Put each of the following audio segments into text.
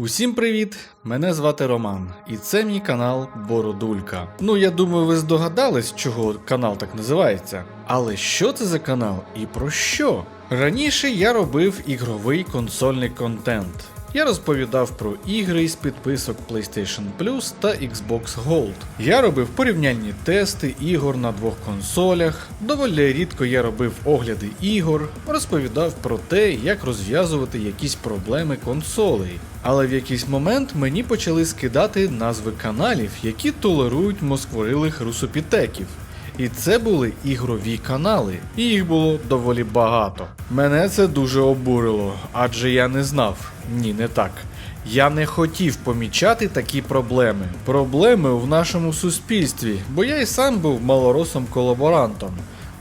Усім привіт! Мене звати Роман, і це мій канал Бородулька. Ну я думаю, ви здогадались, чого канал так називається. Але що це за канал і про що? Раніше я робив ігровий консольний контент. Я розповідав про ігри із підписок PlayStation Plus та Xbox Gold. Я робив порівняльні тести ігор на двох консолях. Доволі рідко я робив огляди ігор, розповідав про те, як розв'язувати якісь проблеми консолей. Але в якийсь момент мені почали скидати назви каналів, які толерують москворилих русопітеків. І це були ігрові канали, і їх було доволі багато. Мене це дуже обурило, адже я не знав. Ні, не так. Я не хотів помічати такі проблеми. Проблеми в нашому суспільстві, бо я і сам був малоросом колаборантом.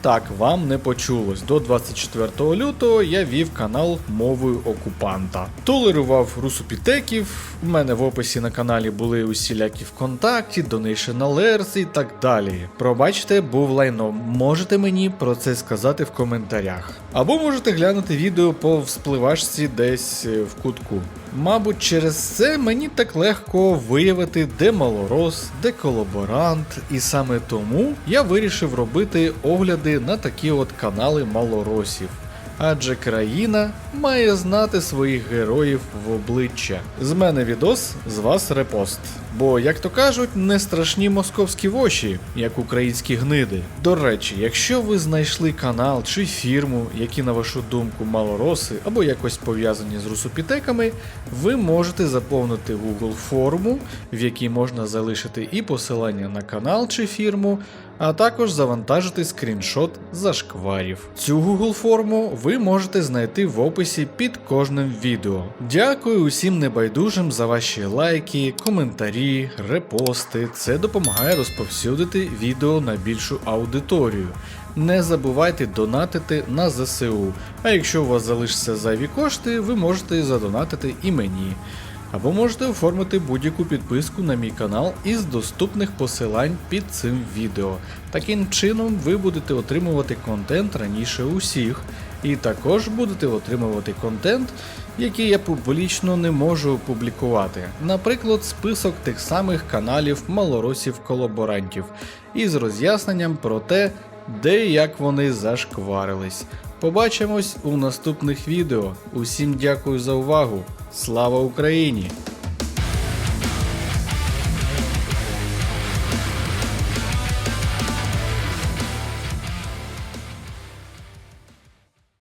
Так, вам не почулось. До 24 лютого я вів канал мовою окупанта. Толерував русопітеків. У мене в описі на каналі були усілякі ВКонтакті, Donation Alerts і так далі. Пробачте, був лайно. Можете мені про це сказати в коментарях. Або можете глянути відео по вспливашці десь е, в кутку. Мабуть, через це мені так легко виявити, де малорос, де колаборант, і саме тому я вирішив робити огляди на такі от канали малоросів. Адже країна має знати своїх героїв в обличчя. З мене відос, з вас репост. Бо, як то кажуть, не страшні московські воші, як українські гниди. До речі, якщо ви знайшли канал чи фірму, які, на вашу думку, малороси або якось пов'язані з русопітеками, ви можете заповнити Google форму, в якій можна залишити і посилання на канал чи фірму, а також завантажити скріншот зашкварів. Цю Google форму ви можете знайти в описі під кожним відео. Дякую усім небайдужим за ваші лайки, коментарі, репости. Це допомагає розповсюдити відео на більшу аудиторію. Не забувайте донатити на ЗСУ. А якщо у вас залишаться зайві кошти, ви можете задонатити і мені. Або можете оформити будь-яку підписку на мій канал із доступних посилань під цим відео. Таким чином ви будете отримувати контент раніше усіх, і також будете отримувати контент, який я публічно не можу опублікувати. Наприклад, список тих самих каналів малоросів-колаборантів із роз'ясненням про те, де і як вони зашкварились. Побачимось у наступних відео. Усім дякую за увагу. Слава Україні!